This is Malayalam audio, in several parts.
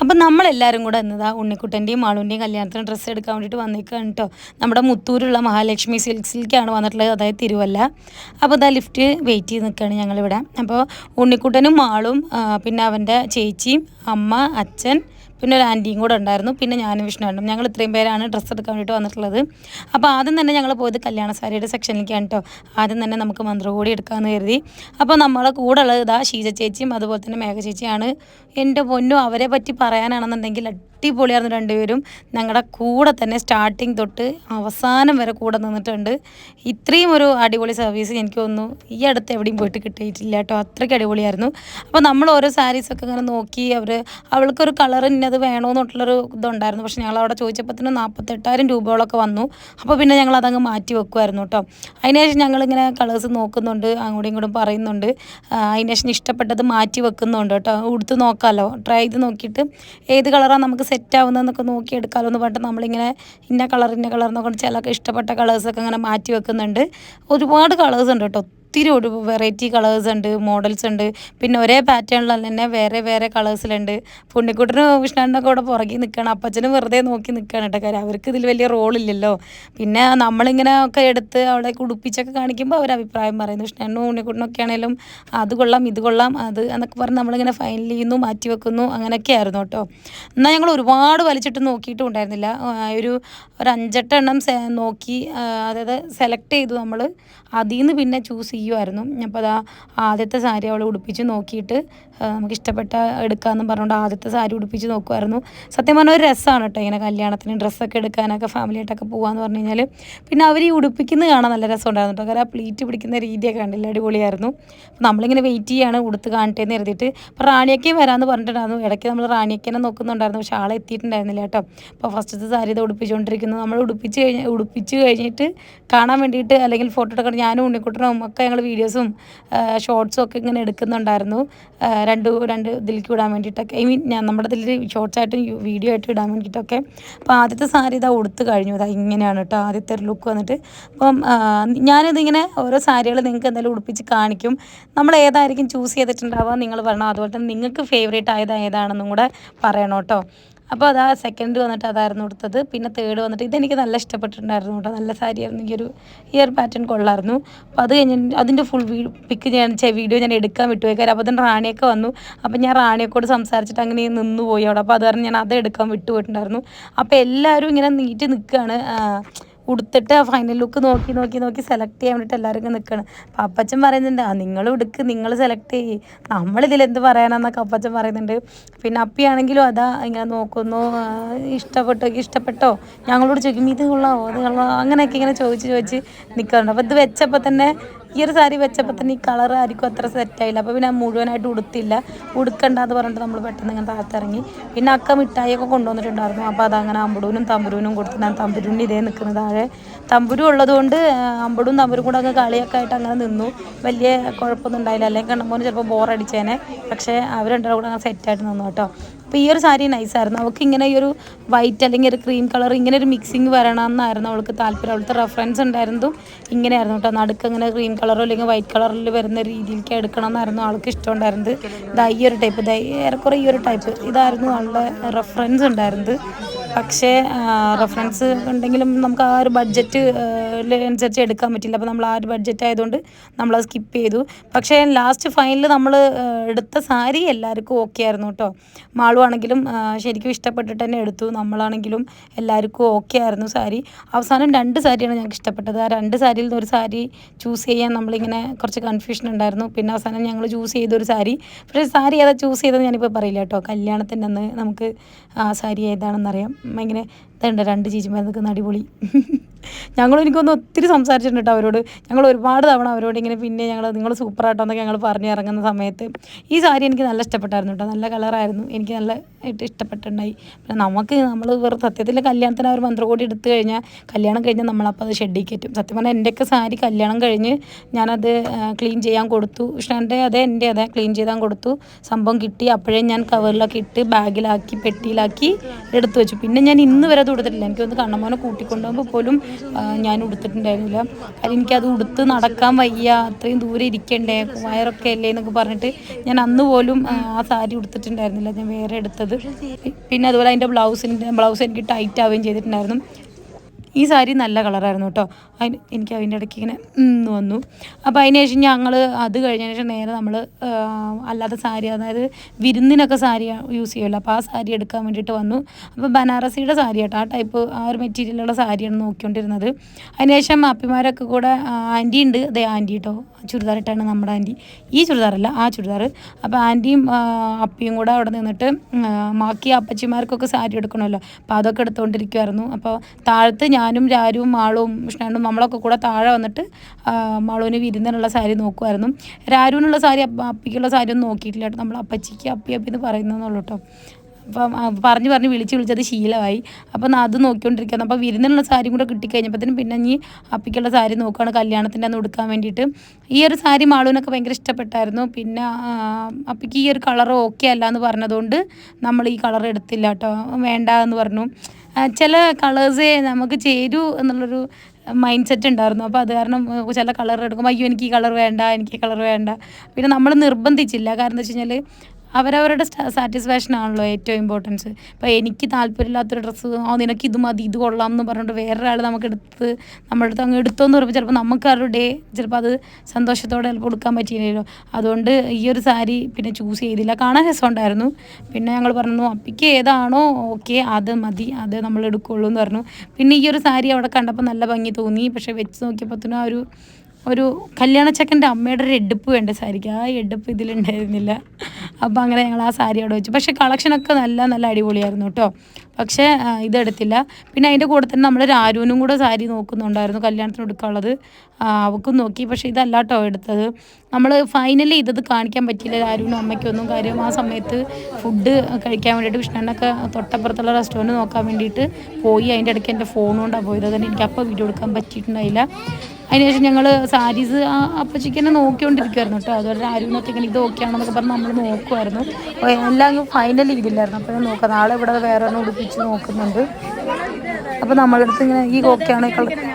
അപ്പം നമ്മളെല്ലാവരും കൂടെ എന്നതാ ഉണ്ണിക്കുട്ടന്റെയും മാളുവിന്റെയും കല്യാണത്തിന് ഡ്രസ്സ് എടുക്കാൻ വേണ്ടിയിട്ട് വന്നേക്കാണ് കേട്ടോ നമ്മുടെ മുത്തൂരുള്ള മഹാലക്ഷ്മി സിൽക്സിലേക്കാണ് വന്നിട്ടുള്ളത് അതായത് തിരുവല്ല. അപ്പോൾ ഇതാ ലിഫ്റ്റ് വെയിറ്റ് ചെയ്ത് നിൽക്കുകയാണ് ഞങ്ങളിവിടെ. അപ്പോൾ ഉണ്ണിക്കുട്ടനും മാളും പിന്നെ അവന്റെ ചേച്ചിയും അമ്മ അച്ഛൻ പിന്നെ ഒരു ആന്റിയും കൂടെ ഉണ്ടായിരുന്നു. പിന്നെ ഞാനും വിഷ്ണുണ്ടും ഞങ്ങൾ ഇത്രയും പേരാണ് ഡ്രസ്സ് എടുക്കാൻ വേണ്ടിയിട്ട് വന്നിട്ടുള്ളത്. അപ്പോൾ ആദ്യം തന്നെ ഞങ്ങൾ പോയത് കല്യാണ സാരിയുടെ സെക്ഷനിലേക്കാണ് കേട്ടോ. ആദ്യം തന്നെ നമുക്ക് മന്ത്രകോടി എടുക്കാമെന്ന് കരുതി. അപ്പോൾ നമ്മളെ കൂടെ ഉള്ളത് ഇതാ ഷീജ ചേച്ചിയും അതുപോലെ തന്നെ മേഘ ചേച്ചിയാണ്. എന്റെ പൊന്നും അവരെ പറ്റി പറയാനാണെന്നുണ്ടെങ്കിൽ അടിപൊളിയായിരുന്നു രണ്ടുപേരും. ഞങ്ങളുടെ കൂടെ തന്നെ സ്റ്റാർട്ടിങ് തൊട്ട് അവസാനം വരെ കൂടെ നിന്നിട്ടുണ്ട്. ഇത്രയും ഒരു അടിപൊളി സർവീസ് എനിക്ക് തോന്നുന്നു ഈ അടുത്ത് എവിടെയും പോയിട്ട് കിട്ടിയിട്ടില്ല കേട്ടോ. അത്രയ്ക്ക് അടിപൊളിയായിരുന്നു. അപ്പോൾ നമ്മൾ ഓരോ സാരീസൊക്കെ ഇങ്ങനെ നോക്കി അവർ അവൾക്കൊരു കളർ ഇന്നത് വേണമെന്നുള്ളൊരു ഇതുണ്ടായിരുന്നു. പക്ഷേ ഞങ്ങൾ അവിടെ ചോദിച്ചപ്പോൾ തന്നെ നാൽപ്പത്തെട്ടായിരം രൂപയോളൊക്കെ വന്നു. അപ്പോൾ പിന്നെ ഞങ്ങൾ അതങ്ങ് മാറ്റി വെക്കുമായിരുന്നു കേട്ടോ. അതിനുശേഷം ഞങ്ങളിങ്ങനെ കളേഴ്സ് നോക്കുന്നുണ്ട് അങ്ങോട്ടും ഇങ്ങോട്ടും പറയുന്നുണ്ട്. അതിനുശേഷം ഇഷ്ടപ്പെട്ടത് മാറ്റി വെക്കുന്നുണ്ട് കേട്ടോ. ഉടുത്ത് നോക്കാമല്ലോ ട്രൈ ചെയ്ത് നോക്കിയിട്ട് ഏത് കളറാണ് നമുക്ക് സെറ്റ് ആവുന്നതെന്നൊക്കെ നോക്കി എടുക്കാമല്ലോ എന്ന് പറഞ്ഞിട്ട് നമ്മളിങ്ങനെ ഇന്ന കളർ ഇന്ന കളർ എന്നൊക്കെ ചിലൊക്കെ ഇഷ്ടപ്പെട്ട കളേഴ്സൊക്കെ ഇങ്ങനെ മാറ്റി വെക്കുന്നുണ്ട്. ഒരുപാട് കളേഴ്സ് ഉണ്ട് കേട്ടോ. ഒത്തിരി ഒരു വെറൈറ്റി കളേഴ്സ് ഉണ്ട് മോഡൽസ് ഉണ്ട്. പിന്നെ ഒരേ പാറ്റേണിൽ തന്നെ വേറെ വേറെ കളേഴ്സിലുണ്ട് പുണ്ണിക്കുട്ടനും വിഷ്ണുവിനൊക്കെ കൂടെ പുറകെ നിൽക്കണം. അപ്പച്ചനും വെറുതെ നോക്കി നിൽക്കുകയാണ് കേട്ടോ കാര്യം. അവർക്ക് ഇതിൽ വലിയ റോളില്ലല്ലോ പിന്നെ നമ്മളിങ്ങനെ ഒക്കെ എടുത്ത് അവിടെ ഉടുപ്പിച്ചൊക്കെ കാണിക്കുമ്പോൾ അവർ അഭിപ്രായം പറയുന്നു കൃഷ്ണനും ഉണ്ണിക്കുട്ടനൊക്കെ ആണെങ്കിലും അത് കൊള്ളാം ഇത് കൊള്ളാം അത് എന്നൊക്കെ പറഞ്ഞ് നമ്മളിങ്ങനെ ഫൈനൽ ചെയ്യുന്നു മാറ്റി വെക്കുന്നു അങ്ങനെയൊക്കെ ആയിരുന്നു കേട്ടോ. എന്നാൽ ഞങ്ങൾ ഒരുപാട് വലിച്ചിട്ട് നോക്കിയിട്ടും ഉണ്ടായിരുന്നില്ല. ഒരു ഒരു അഞ്ചെട്ടെണ്ണം നോക്കി അതായത് സെലക്ട് ചെയ്തു നമ്മൾ അതിൽ നിന്ന് പിന്നെ ചൂസ് ചെയ്യുമായിരുന്നു അപ്പോൾ അതാ ആദ്യത്തെ സാരി അവൾ ഉടുപ്പിച്ച് നോക്കിയിട്ട് നമുക്ക് ഇഷ്ടപ്പെട്ട എടുക്കാമെന്ന് പറഞ്ഞുകൊണ്ട് ആദ്യത്തെ സാരി ഉടുപ്പിച്ച് നോക്കുമായിരുന്നു സത്യം പറഞ്ഞാൽ ഒരു രസമാണ് കേട്ടോ ഇങ്ങനെ കല്യാണത്തിന് ഡ്രസ്സൊക്കെ എടുക്കാനൊക്കെ ഫാമിലിയായിട്ടൊക്കെ പോകാമെന്ന് പറഞ്ഞു കഴിഞ്ഞാൽ പിന്നെ അവർ ഈ ഉടുപ്പിക്കുന്നത് കാണാൻ നല്ല രസമുണ്ടായിരുന്നു കേട്ടോ. കാരണം ആ പ്ലീറ്റ് പിടിക്കുന്ന രീതിയൊക്കെ കണ്ടില്ല അടിപൊളിയായിരുന്നു. അപ്പോൾ നമ്മളിങ്ങനെ വെയിറ്റ് ചെയ്യാണ് ഉടുത്ത് കാണട്ടെ എന്ന് കരുതിയിട്ട്. അപ്പോൾ റാണിയൊക്കെ വരാമെന്ന് പറഞ്ഞിട്ടുണ്ടായിരുന്നു. ഇടയ്ക്ക് നമ്മൾ റാണിയൊക്കെ നോക്കുന്നുണ്ടായിരുന്നു പക്ഷേ ആളെ എത്തിയിട്ടുണ്ടായിരുന്നില്ല കേട്ടോ. അപ്പോൾ ഫസ്റ്റത്തെ സാരി ഇത് ഉടുപ്പിച്ചുകൊണ്ടിരിക്കുന്നു നമ്മൾ ഉടുപ്പിച്ച് കഴിഞ്ഞ് ഉടുപ്പിച്ച് കഴിഞ്ഞിട്ട് കാണാൻ വേണ്ടിയിട്ട് അല്ലെങ്കിൽ ഫോട്ടോ എടുക്കണം ഞാനും ഉണ്ണിക്കുട്ടനും ഒക്കെ ഞങ്ങൾ വീഡിയോസും ഷോർട്സും ഒക്കെ ഇങ്ങനെ എടുക്കുന്നുണ്ടായിരുന്നു. രണ്ട് രണ്ട് ഇതിലേക്ക് ഇടാൻ വേണ്ടിയിട്ടൊക്കെ. ഐ മീൻ ഞാൻ നമ്മുടെ ഇതിൽ ഷോർട്സ് ആയിട്ടും വീഡിയോ ആയിട്ട് ഇടാൻ വേണ്ടിയിട്ടൊക്കെ. അപ്പോൾ ആദ്യത്തെ സാരി ഇതാ ഉടുത്ത് കഴിഞ്ഞു. ഇതാ ഇങ്ങനെയാണ് കേട്ടോ ആദ്യത്തെ ഒരു ലുക്ക് വന്നിട്ട്. അപ്പം ഞാനിതിങ്ങനെ ഓരോ സാരികൾ നിങ്ങൾക്ക് എന്തായാലും ഉടുപ്പിച്ച് കാണിക്കും. നമ്മൾ ഏതായിരിക്കും ചൂസ് ചെയ്തിട്ടുണ്ടാവുക നിങ്ങൾ പറയണം അതുപോലെ തന്നെ നിങ്ങൾക്ക് ഫേവറേറ്റ് ആയത് ഏതാണെന്നും കൂടെ പറയണം കേട്ടോ അപ്പോൾ അതാ സെക്കൻഡ് വന്നിട്ട് അതായിരുന്നു കൊടുത്തത്. പിന്നെ തേർഡ് വന്നിട്ട് ഇതെനിക്ക് നല്ല ഇഷ്ടപ്പെട്ടിട്ടുണ്ടായിരുന്നു കേട്ടോ. നല്ല സാരിയായിരുന്നു ഈ ഒരു ഇയർ പാറ്റേൺ കൊള്ളായിരുന്നു. അപ്പോൾ അത് കഴിഞ്ഞ് അതിന്റെ ഫുൾ പിക്ക് ഞാൻ വീഡിയോ ഞാൻ എടുക്കാൻ വിട്ടുപോയി കാര്യം അപ്പോൾ അതിന് റാണിയൊക്കെ വന്നു. അപ്പോൾ ഞാൻ റാണിയെക്കോട് സംസാരിച്ചിട്ട് അങ്ങനെ നിന്ന് പോയി അവിടെ. അപ്പോൾ അത് ഞാൻ അത് എടുക്കാൻ വിട്ടുപോയിട്ടുണ്ടായിരുന്നു. അപ്പോൾ എല്ലാവരും ഇങ്ങനെ നീറ്റ് നിൽക്കുകയാണ് ഉടുത്തിട്ട് ആ ഫൈനൽ ലുക്ക് നോക്കി നോക്കി നോക്കി സെലക്ട് ചെയ്യാൻ വേണ്ടിയിട്ട് എല്ലാവരും ഇങ്ങനെ നിൽക്കുകയാണ് അപ്പം അപ്പച്ചൻ പറയുന്നുണ്ട് ആ നിങ്ങൾ ഉടുക്ക് നിങ്ങൾ സെലക്ട് ചെയ്യ്. നമ്മളിതിൽ എന്ത് പറയാനാന്നൊക്കെ അപ്പച്ചൻ പറയുന്നുണ്ട്. പിന്നെ അപ്പിയാണെങ്കിലും അതാ ഇങ്ങനെ നോക്കുന്നു ഇഷ്ടപ്പെട്ടോ ഇഷ്ടപ്പെട്ടോ? ഞങ്ങളോട് ചോദിക്കും ഇത് കൊള്ളാവോ? അത് കൊള്ളാവോ? അങ്ങനെയൊക്കെ ഇങ്ങനെ ചോദിച്ച് ചോദിച്ച് നിൽക്കാറുണ്ട് അപ്പോൾ ഇത് വെച്ചപ്പോൾ തന്നെ ഈ ഒരു സാരി വെച്ചപ്പോൾ തന്നെ ഈ കളർ ആയിരിക്കും അത്ര സെറ്റായില്ല അപ്പോൾ പിന്നെ മുഴുവനായിട്ട് ഉടുത്തില്ല. ഉടുക്കണ്ട എന്ന് പറഞ്ഞിട്ട് നമ്മൾ പെട്ടെന്ന് ഇങ്ങനെ താഴത്തിറങ്ങി. പിന്നെ അക്ക മിഠായിയൊക്കെ കൊണ്ടുവന്നിട്ടുണ്ടായിരുന്നു. അപ്പോൾ അതങ്ങനെ അമ്പടൂനും തമ്പുരൂനും കൊടുത്ത് ഞാൻ തമ്പുരൂന് ഇതേ നിൽക്കുന്നത് താഴെ. തമ്പുരു ഉള്ളതുകൊണ്ട് അമ്പടും തമ്പുരും കൂടെ അങ്ങ് കളിയൊക്കെ ആയിട്ട് അങ്ങനെ നിന്നു. വലിയ കുഴപ്പമൊന്നും ഉണ്ടായില്ല. അല്ലെങ്കിൽ കണ്ണമ്പോൾ ചിലപ്പോൾ ബോറടിച്ചേനെ പക്ഷേ അവർ രണ്ടാളും കൂടെ അങ്ങനെ സെറ്റായിട്ട് നിന്നു കേട്ടോ. അപ്പോൾ ഈ ഒരു സാരി നൈസായിരുന്നു അവൾക്ക് ഇങ്ങനെ ഈ ഒരു വൈറ്റ് അല്ലെങ്കിൽ ഒരു ക്രീം കളർ ഇങ്ങനെ ഒരു മിക്സിങ് വരണം എന്നായിരുന്നു അവൾക്ക് താല്പര്യം. അവളുടെ റെഫറൻസ് ഉണ്ടായിരുന്നതും ഇങ്ങനെയായിരുന്നു കേട്ടോ നടുക്ക് ഇങ്ങനെ ക്രീം കളറോ അല്ലെങ്കിൽ വൈറ്റ് കളറിൽ വരുന്ന രീതിയിലേക്ക് എടുക്കണം എന്നായിരുന്നു ആൾക്ക് ഇഷ്ടമുണ്ടായിരുന്നത് ഇതാ ഈ ഒരു ടൈപ്പ് ഇതാ ഏറെക്കുറെ ഈ ഒരു ടൈപ്പ് ഇതായിരുന്നു ആളുടെ റെഫറൻസ് ഉണ്ടായിരുന്നത്. പക്ഷേ റെഫറൻസ് ഉണ്ടെങ്കിലും നമുക്ക് ആ ഒരു ബഡ്ജറ്റ് അനുസരിച്ച് എടുക്കാൻ പറ്റില്ല. അപ്പോൾ നമ്മൾ ആ ഒരു ബഡ്ജറ്റ് ആയതുകൊണ്ട് നമ്മളത് സ്കിപ്പ് ചെയ്തു. പക്ഷേ ലാസ്റ്റ് ഫൈനൽ നമ്മൾ എടുത്ത സാരി എല്ലാവർക്കും ഓക്കെ ആയിരുന്നു കേട്ടോ മാളുവാണെങ്കിലും ശരിക്കും ഇഷ്ടപ്പെട്ടിട്ട് തന്നെ എടുത്തു. നമ്മളാണെങ്കിലും എല്ലാവർക്കും ഓക്കെ ആയിരുന്നു സാരി. അവസാനം രണ്ട് സാരിയാണ് ഞങ്ങൾക്ക് ഇഷ്ടപ്പെട്ടത്. ആ രണ്ട് സാരിയിൽ നിന്ന് ഒരു സാരി ചൂസ് ചെയ്യാൻ നമ്മളിങ്ങനെ കുറച്ച് കൺഫ്യൂഷൻ ഉണ്ടായിരുന്നു. പിന്നെ അവസാനം ഞങ്ങൾ ചൂസ് ചെയ്തൊരു സാരി. പക്ഷേ സാരി ഏതാ ചൂസ് ചെയ്തത് ഞാനിപ്പോൾ പറയില്ല കേട്ടോ കല്യാണത്തിന്റെ അന്ന് നമുക്ക് ആ സാരി ഏതാണെന്നറിയാം. ഇങ്ങനെ ഇതുണ്ട് രണ്ട് ചേച്ചിമാർ നിൽക്കുന്ന അടിപൊളി. ഞങ്ങൾ എനിക്കൊന്ന് ഒത്തിരി സംസാരിച്ചിട്ടുണ്ട് അവരോട്. ഞങ്ങൾ ഒരുപാട് തവണ അവരോട് ഇങ്ങനെ പിന്നെ ഞങ്ങൾ നിങ്ങൾ സൂപ്പറായിട്ടോ എന്നൊക്കെ ഞങ്ങൾ പറഞ്ഞ് ഇറങ്ങുന്ന സമയത്ത് ഈ സാരി എനിക്ക് നല്ല ഇഷ്ടപ്പെട്ടായിരുന്നു കേട്ടോ. നല്ല കളറായിരുന്നു. എനിക്ക് നല്ല ആയിട്ട് ഇഷ്ടപ്പെട്ടുണ്ടായി പിന്നെ നമുക്ക് നമ്മൾ വെറും സത്യത്തിൽ കല്യാണത്തിന് അവർ മന്ത്രകോടി എടുത്തു കഴിഞ്ഞാൽ കല്യാണം കഴിഞ്ഞാൽ നമ്മളപ്പോൾ അത് ഷെഡിൽ കയറ്റും. സത്യം പറഞ്ഞാൽ എന്റെയൊക്കെ സാരി കല്യാണം കഴിഞ്ഞ് ഞാനത് ക്ലീൻ ചെയ്യാൻ കൊടുത്തു. കൃഷ്ണന്റെ അതെ എന്റെ അതെ ക്ലീൻ ചെയ്താൻ കൊടുത്തു. സംഭവം കിട്ടി. അപ്പോഴേ ഞാൻ കവറിലൊക്കെ ഇട്ട് ബാഗിലാക്കി പെട്ടിയിലാക്കി എടുത്തു വെച്ചു. പിന്നെ ഞാൻ ഇന്ന് വരെ അത് ഉടുത്തിട്ടില്ല. എനിക്കൊന്ന് കണ്ണമോനെ കൂട്ടിക്കൊണ്ടുപോകുമ്പോൾ പോലും ഞാൻ ഉടുത്തിട്ടുണ്ടായിരുന്നില്ല. കാര്യം എനിക്കത് ഉടുത്ത് നടക്കാൻ വയ്യ. അത്രയും ദൂരെ ഇരിക്കണ്ടേ? വയറൊക്കെ അല്ലേ എന്നൊക്കെ പറഞ്ഞിട്ട് ഞാൻ അന്ന് പോലും ആ സാരി ഉടുത്തിട്ടുണ്ടായിരുന്നില്ല. ഞാൻ വേറെ എടുത്തത്. പിന്നെ അതുപോലെ അതിന്റെ ബ്ലൗസിന്റെ ബ്ലൗസ് എനിക്ക് ടൈറ്റ് ആവുകയും ചെയ്തിട്ടുണ്ടായിരുന്നു. ഈ സാരി നല്ല കളറായിരുന്നു കേട്ടോ. അതിന് എനിക്ക് അതിന്റെ ഇടയ്ക്ക് ഇങ്ങനെ വന്നു. അപ്പോൾ അതിന് ശേഷം ഞങ്ങൾ അത് കഴിഞ്ഞതിന് ശേഷം നേരെ നമ്മൾ അല്ലാത്ത സാരി അതായത് വിരുന്നിനൊക്കെ സാരി യൂസ് ചെയ്യുമല്ലോ. അപ്പോൾ ആ സാരി എടുക്കാൻ വേണ്ടിയിട്ട് വന്നു. അപ്പോൾ ബനാറസിയുടെ സാരി കേട്ടോ ആ ടൈപ്പ് ആ ഒരു മെറ്റീരിയലുള്ള സാരിയാണ് നോക്കിക്കൊണ്ടിരുന്നത്. അതിനുശേഷം അപ്പിമാരൊക്കെ കൂടെ ആന്റി ഉണ്ട്. അതെ ആന്റി കേട്ടോ ചുരിദാറിട്ടാണ് നമ്മുടെ ആന്റി. ഈ ചുരിദാറല്ല ആ ചുരിദാർ. അപ്പോൾ ആന്റിയും അപ്പിയും കൂടെ അവിടെ നിന്നിട്ട് ബാക്കി അപ്പച്ചിമാർക്കൊക്കെ സാരി എടുക്കണമല്ലോ. അപ്പോൾ അതൊക്കെ എടുത്തുകൊണ്ടിരിക്കുമായിരുന്നു അപ്പോൾ താഴത്ത് ഞാനും രാരും മാളും വിഷ്ണുണ്ടും നമ്മളൊക്കെ കൂടെ താഴെ വന്നിട്ട് മളുവിന് വിരുന്നിനുള്ള സാരി നോക്കുമായിരുന്നു രാരുവിനുള്ള സാരി അപ്പ- അപ്പിക്കുള്ള സാരി ഒന്നും നോക്കിയിട്ടില്ല കേട്ടോ. നമ്മൾ അപ്പച്ചിക്ക് അപ്പി അപ്പി എന്ന് പറയുന്നതെന്നുള്ളൂ കേട്ടോ. അപ്പം പറഞ്ഞ് പറഞ്ഞ് വിളിച്ച് വിളിച്ചത് ശീലമായി. അപ്പം അത് നോക്കിക്കൊണ്ടിരിക്കുന്നു അപ്പോൾ വിരുന്നിനുള്ള സാരിയും കൂടെ കിട്ടിക്കഴിഞ്ഞപ്പോഴത്തേനും പിന്നെ ഇനി അപ്പിക്കുള്ള സാരി നോക്കുകയാണ് കല്യാണത്തിന്റെ അന്ന് ഉടുക്കാൻ വേണ്ടിയിട്ട്. ഈ ഒരു സാരി മാളൂനൊക്കെ ഭയങ്കര ഇഷ്ടപ്പെട്ടായിരുന്നു. പിന്നെ അപ്പിക്ക് ഈ ഒരു കളർ ഓക്കെ അല്ല എന്ന് പറഞ്ഞതുകൊണ്ട് നമ്മൾ ഈ കളർ എടുത്തില്ല കേട്ടോ. വേണ്ട എന്ന് പറഞ്ഞു ചില കളേഴ്സേ നമുക്ക് ചേരൂ എന്നുള്ളൊരു മൈൻഡ് സെറ്റ് ഉണ്ടായിരുന്നു. അപ്പോൾ അത് കാരണം ചില കളർ എടുക്കുമ്പോൾ അയ്യോ എനിക്ക് ഈ കളർ വേണ്ട എനിക്ക് ഈ കളർ വേണ്ട. പിന്നെ നമ്മൾ നിർബന്ധിച്ചില്ല. കാരണം എന്താ വെച്ച് കഴിഞ്ഞാൽ അവരവരുടെ സാറ്റിസ്ഫാക്ഷൻ ആണല്ലോ ഏറ്റവും ഇമ്പോർട്ടൻസ് ഇപ്പോൾ എനിക്ക് താല്പര്യമില്ലാത്തൊരു ഡ്രസ്സ് ആ നിനക്ക് ഇത് മതി ഇത് കൊള്ളാം എന്ന് പറഞ്ഞിട്ട് വേറൊരാൾ നമുക്ക് എടുത്ത് നമ്മുടെ അടുത്ത് അങ്ങ് എടുത്തോന്ന് പറയുമ്പോൾ ചിലപ്പോൾ നമുക്ക് അവരുടെ ചിലപ്പോൾ അത് സന്തോഷത്തോടെ ചിലപ്പോൾ കൊടുക്കാൻ പറ്റിയില്ലല്ലോ. അതുകൊണ്ട് ഈ ഒരു സാരി പിന്നെ ചൂസ് ചെയ്തില്ല. കാണാൻ രസമുണ്ടായിരുന്നു. പിന്നെ ഞങ്ങൾ പറഞ്ഞു അപ്പിക്ക് ഏതാണോ ഓക്കെ അത് മതി അത് നമ്മൾ എടുക്കുള്ളൂ എന്ന് പറഞ്ഞു. പിന്നെ ഈ ഒരു സാരി അവിടെ കണ്ടപ്പോൾ നല്ല ഭംഗി തോന്നി. പക്ഷേ വെച്ച് നോക്കിയപ്പോഴത്തേനും ആ ഒരു ഒരു കല്യാണച്ചക്കന്റെ അമ്മയുടെ ഒരു എടുപ്പ് വേണ്ട സാരിക്ക്. ആ എടുപ്പ് ഇതിലുണ്ടായിരുന്നില്ല. അപ്പോൾ അങ്ങനെ ഞങ്ങൾ ആ സാരി അവിടെ വെച്ചു. പക്ഷേ കളക്ഷനൊക്കെ നല്ല നല്ല അടിപൊളിയായിരുന്നു കേട്ടോ. പക്ഷേ ഇതെടുത്തില്ല. പിന്നെ അതിന്റെ കൂടെ തന്നെ നമ്മൾ രാരുവിനും കൂടെ സാരി നോക്കുന്നുണ്ടായിരുന്നു കല്യാണത്തിന് എടുക്കാനുള്ളത്. അവൾക്കും നോക്കി. പക്ഷേ ഇതല്ല കേട്ടോ എടുത്തത്. നമ്മൾ ഫൈനലി ഇതത് കാണിക്കാൻ പറ്റിയില്ല. രാരുവിനും അമ്മയ്ക്കൊന്നും കാര്യം. ആ സമയത്ത് ഫുഡ് കഴിക്കാൻ വേണ്ടിയിട്ട് കൃഷ്ണനൊക്കെ തൊട്ടപ്പുറത്തുള്ള റെസ്റ്റോറന്റ് നോക്കാൻ വേണ്ടിയിട്ട് പോയി. അതിന്റെ ഇടയ്ക്ക് എന്റെ ഫോൺ കൊണ്ടാണ് പോയത്. അതുകൊണ്ട് എനിക്ക് അപ്പോൾ വീഡിയോ എടുക്കാൻ പറ്റിയിട്ടുണ്ടായില്ല. അതിനുശേഷം ഞങ്ങൾ സാരീസ് ആ അപ്പച്ചിക്ക് തന്നെ നോക്കിക്കൊണ്ടിരിക്കുമായിരുന്നു കേട്ടോ. അതുപോലെ ആരും ഇങ്ങനെ ഇത് ഓക്കെ ആണെന്നൊക്കെ പറഞ്ഞ് നമ്മൾ നോക്കുമായിരുന്നു എല്ലാം ഫൈനൽ ഇതില്ലായിരുന്നു അപ്പോൾ നോക്കാം. നാളെ ഇവിടെ വേറെ ഒരെണ്ണം ഉടുപ്പിച്ച് നോക്കുന്നുണ്ട്. അപ്പോൾ നമ്മളടുത്ത് ഇങ്ങനെ ഈ ഓക്കെയാണ്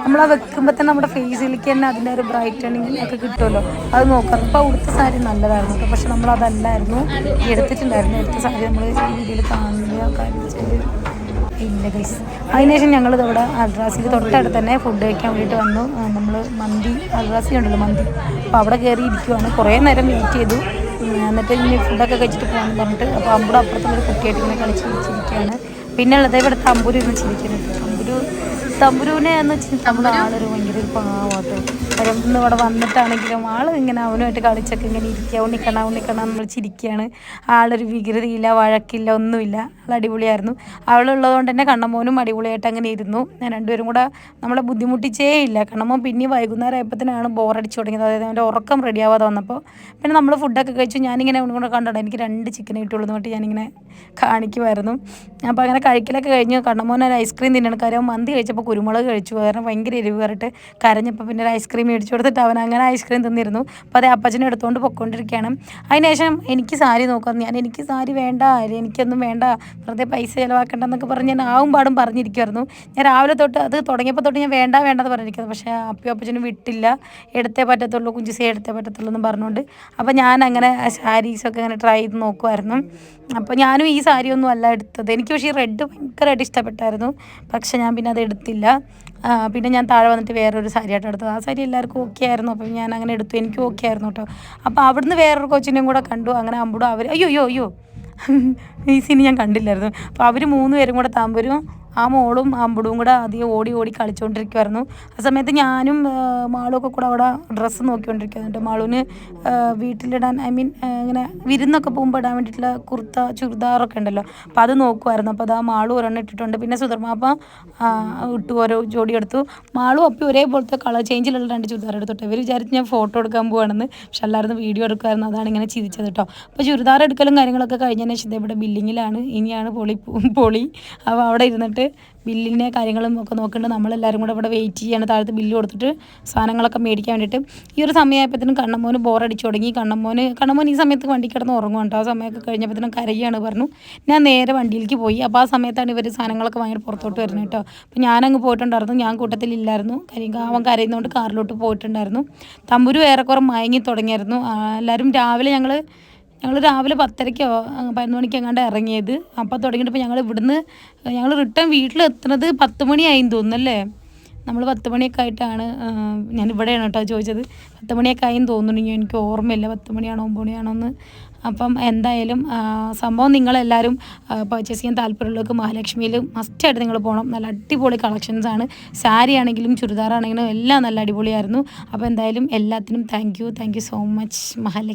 നമ്മൾ ആ വെക്കുമ്പോൾ തന്നെ നമ്മുടെ ഫേസിലേക്ക് തന്നെ അതിന്റെ ഒരു ബ്രൈറ്റണിങ് ഒക്കെ കിട്ടുമല്ലോ. അത് നോക്കാം. അപ്പോൾ അവിടുത്തെ സാരി നല്ലതായിരുന്നു കേട്ടോ. പക്ഷെ നമ്മളതല്ലായിരുന്നു. എടുത്തിട്ടുണ്ടായിരുന്നു. എടുത്ത സാരി നമ്മൾ ഈ രീതിയിൽ കാണുക കാര്യം ഇല്ല ഗൈസ് അതിനുശേഷം ഞങ്ങൾ ഇവിടെ അൽറാസിൽ തൊട്ടടുത്ത് തന്നെ ഫുഡ് കഴിക്കാൻ വേണ്ടിയിട്ട് വന്നു. നമ്മൾ മന്തി അൽറാസി ഉണ്ടല്ലോ മന്തി. അപ്പോൾ അവിടെ കയറി ഇരിക്കുവാണ്. കുറേ നേരം വെയിറ്റ് ചെയ്തു. എന്നിട്ട് ഇനി ഫുഡൊക്കെ കഴിച്ചിട്ട് പോകാമെന്ന് പറഞ്ഞിട്ട് അപ്പോൾ അമ്പൂടെ അപ്പുറത്തുള്ളൊരു കുട്ടിയായിട്ട് ഇങ്ങനെ കളിച്ച് ചിരിക്കുകയാണ് പിന്നെ ഉള്ളത് ഇവിടെ അമ്പൂരി ഇരുന്ന് ചിരിക്കുന്നുണ്ട് തമ്പുരു തമ്പുരുവിനെ എന്ന് വെച്ചിട്ടുണ്ടെങ്കിൽ ഭയങ്കര പാവാട്ട് കാര്യം ഇവിടെ വന്നിട്ടാണെങ്കിലും ആൾ ഇങ്ങനെ അവനുമായിട്ട് കളിച്ചൊക്കെ ഇങ്ങനെ ഇരിക്കുക. ഉണ്ണിക്കണ ഉണ്ണിക്കണ നമ്മൾ ചിരിക്കുകയാണ്. ആളൊരു വികൃതിയില്ല വഴക്കില്ല ഒന്നുമില്ല. ആൾ അടിപൊളിയായിരുന്നു. അവളുള്ളതുകൊണ്ട് തന്നെ കണ്ണമോനും അടിപൊളിയായിട്ട് അങ്ങനെ ഇരുന്നു. ഞാൻ രണ്ടുപേരും കൂടെ നമ്മളെ ബുദ്ധിമുട്ടിച്ചേ ഇല്ല. കണ്ണമോൻ പിന്നെ വൈകുന്നേരം ആയപ്പോഴത്തേനാണ് ബോറടിച്ചു തുടങ്ങിയത്. അതായത് അവന്റെ ഉറക്കം റെഡിയാവാതെ വന്നപ്പോൾ പിന്നെ നമ്മൾ ഫുഡൊക്കെ കഴിച്ചു. ഞാനിങ്ങനെ അവനും കൂടെ കണ്ടോ എനിക്ക് രണ്ട് ചിക്കൻ കിട്ടുള്ളൂ എന്ന് പറഞ്ഞിട്ട് ഞാനിങ്ങനെ കാണിക്കുമായിരുന്നു. അപ്പോൾ അങ്ങനെ കഴിക്കലൊക്കെ കഴിഞ്ഞ്. കണ്ണമോൻ ഒരു ഐസ്ക്രീം തിന്നണം. കാര്യം മന്തി കഴിച്ചപ്പോൾ കുരുമുളക് കഴിച്ചു കാരണം ഭയങ്കര എരിവ് കയറിയിട്ട് കരഞ്ഞപ്പോൾ പിന്നെ ഒരു ഐസ്ക്രീം മേടിച്ചു കൊടുത്തിട്ട് അവൻ അങ്ങനെ ഐസ്ക്രീം തിന്നിരുന്നു. അപ്പോൾ അതേ അപ്പച്ചനെ എടുത്തുകൊണ്ട് പൊയ്ക്കൊണ്ടിരിക്കുകയാണ് അതിനുശേഷം എനിക്ക് സാരി നോക്കാം. ഞാൻ എനിക്ക് സാരി വേണ്ട എനിക്കൊന്നും വേണ്ട വെറുതെ പൈസ ചിലവാക്കണ്ടെന്നൊക്കെ പറഞ്ഞ് ഞാൻ ആവും പാടും പറഞ്ഞിരിക്കുമായിരുന്നു ഞാൻ രാവിലെ തൊട്ട് അത് തുടങ്ങിയപ്പോൾ തൊട്ട് ഞാൻ വേണ്ട വേണ്ടെന്ന് പറഞ്ഞിരിക്കുന്നത് പക്ഷേ അപ്പയും അപ്പച്ചനും വിട്ടില്ല. എടുത്തേ പറ്റത്തുള്ളൂ കുഞ്ചിസേ എടുത്തേ പറ്റത്തുള്ളൂ എന്ന് പറഞ്ഞുകൊണ്ട് അപ്പോൾ ഞാൻ അങ്ങനെ സാരീസൊക്കെ അങ്ങനെ ട്രൈ ചെയ്ത് നോക്കുമായിരുന്നു അപ്പോൾ ഞാനും ഈ സാരി ഒന്നും അല്ല എടുത്തത്. എനിക്ക് പക്ഷേ ഈ റെഡ് ഭയങ്കരമായിട്ട് ഇഷ്ടപ്പെട്ടായിരുന്നു. പക്ഷേ ഞാൻ പിന്നെ അത് എടുത്തില്ല. ആ, പിന്നെ ഞാൻ താഴെ വന്നിട്ട് വേറൊരു സാരി ആയിട്ട് എടുത്തത്. ആ സാരി എല്ലാവർക്കും ഓക്കെ ആയിരുന്നു. അപ്പം ഞാൻ അങ്ങനെ എടുത്തു. എനിക്ക് ഓക്കെ ആയിരുന്നു കേട്ടോ അപ്പോൾ അവിടുന്ന് വേറൊരു കൊച്ചിനെയും കൂടെ കണ്ടു. അങ്ങനെ അമ്പൂടും അവർ അയ്യോ അയ്യോ അയ്യോ. ഈ സീൻ ഞാൻ കണ്ടില്ലായിരുന്നു. അപ്പോൾ അവർ മൂന്ന് പേരും കൂടെ താമ്പരും ആ മോളും അമ്പുടും കൂടെ അധികം ഓടി ഓടി കളിച്ചുകൊണ്ടിരിക്കുമായിരുന്നു ആ സമയത്ത് ഞാനും മാളും ഒക്കെ കൂടെ അവിടെ ഡ്രസ്സ് നോക്കിക്കൊണ്ടിരിക്കുന്നുണ്ട് മാളുവിന് ആ, വീട്ടിലിടാൻ ഐ മീൻ ഇങ്ങനെ വിരുന്നൊക്കെ പോകുമ്പോൾ ഇടാൻ വേണ്ടിയിട്ടുള്ള കുർത്ത ചുരിദാറൊക്കെ ഉണ്ടല്ലോ. അപ്പോൾ അത് നോക്കുമായിരുന്നു അപ്പോൾ അത് ആ മാളും ഒരെണ്ണം ഇട്ടിട്ടുണ്ട്. പിന്നെ സുധർമാപ്പ ഇട്ടു ഓരോ ജോഡി എടുത്തു. മാളും അപ്പി ഒരേപോലത്തെ കളർ ചേഞ്ചിലുള്ള രണ്ട് ചുരിദാർ എടുത്തോട്ടെ. ഇവർ വിചാരിച്ച് ഞാൻ ഫോട്ടോ എടുക്കാൻ പോവാണെന്ന്. പക്ഷെ എല്ലാവരും വീഡിയോ എടുക്കുമായിരുന്നു അതാണ് ഇങ്ങനെ ചിരിച്ചത് കേട്ടോ അപ്പോൾ ചുരിദാർ എടുക്കലും കാര്യങ്ങളൊക്കെ കഴിഞ്ഞതിന് ശേഷം ഇവിടെ ബില്ലിങ്ങിലാണ്. ഇനിയാണ് പൊളി പൊളി. അപ്പോൾ അവിടെ ഇരുന്നിട്ട് വന്നിട്ട് ബില്ലിന്റെ കാര്യങ്ങളും ഒക്കെ നോക്കിയിട്ട് നമ്മളെല്ലാവരും കൂടെ ഇവിടെ വെയിറ്റ് ചെയ്യാണ്. താഴത്ത് ബില്ല് കൊടുത്തിട്ട് സാധനങ്ങളൊക്കെ മേടിക്കാൻ വേണ്ടിയിട്ട്. ഈ ഒരു സമയമായപ്പോഴത്തേനും കണ്ണമ്മോന് ബോറടിച്ച് തുടങ്ങി. കണ്ണമ്മോന് കണ്ണമ്മോൻ ഈ സമയത്ത് വണ്ടി കിടന്ന് ഉറങ്ങും കേട്ടോ ആ സമയമൊക്കെ കഴിഞ്ഞപ്പോഴത്തേനും കരയാണ് പറഞ്ഞു. ഞാൻ നേരെ വണ്ടിയിലേക്ക് പോയി. അപ്പോൾ ആ സമയത്താണ് ഇവർ സാധനങ്ങളൊക്കെ ഭയങ്കര പുറത്തോട്ട് വരുന്നത് കേട്ടോ അപ്പോൾ ഞാനങ്ങ് പോയിട്ടുണ്ടായിരുന്നു. ഞാൻ കൂട്ടത്തിലില്ലായിരുന്നു. കാര്യം അവൻ കരയുന്നതുകൊണ്ട് കാറിലോട്ട് പോയിട്ടുണ്ടായിരുന്നു. തമ്പുരു ഏറെക്കുറെ മയങ്ങി തുടങ്ങിയായിരുന്നു. എല്ലാവരും രാവിലെ ഞങ്ങൾ ഞങ്ങൾ രാവിലെ പത്തരയ്ക്കോ പതിനൊന്ന് മണിക്ക് എങ്ങാണ്ട് ഇറങ്ങിയത്. അപ്പോൾ തുടങ്ങിയിട്ട് ഇപ്പോൾ ഞങ്ങൾ ഇവിടുന്ന് ഞങ്ങൾ റിട്ടേൺ വീട്ടിലെത്തുന്നത് പത്ത് മണിയായി തോന്നുന്നല്ലേ നമ്മൾ പത്ത് മണിയൊക്കെ ആയിട്ടാണ് ഞാൻ ഇവിടെയാണ് കേട്ടോ ചോദിച്ചത്. പത്ത് മണിയൊക്കെ ആയി തോന്നുന്നു. എനിക്ക് ഓർമ്മയില്ല പത്ത് മണിയാണോ ഒമ്പത് മണിയാണോ എന്ന്. അപ്പം എന്തായാലും സംഭവം നിങ്ങളെല്ലാവരും പർച്ചേസ് ചെയ്യാൻ താല്പര്യമുള്ളവർക്ക് മഹാലക്ഷ്മിയിൽ മസ്റ്റായിട്ട് നിങ്ങൾ പോകണം നല്ല അടിപൊളി കളക്ഷൻസ് ആണ്. സാരി ആണെങ്കിലും ചുരിദാറാണെങ്കിലും എല്ലാം നല്ല അടിപൊളിയായിരുന്നു. അപ്പോൾ എന്തായാലും എല്ലാത്തിനും thank you thank you so much Mahalakshmi.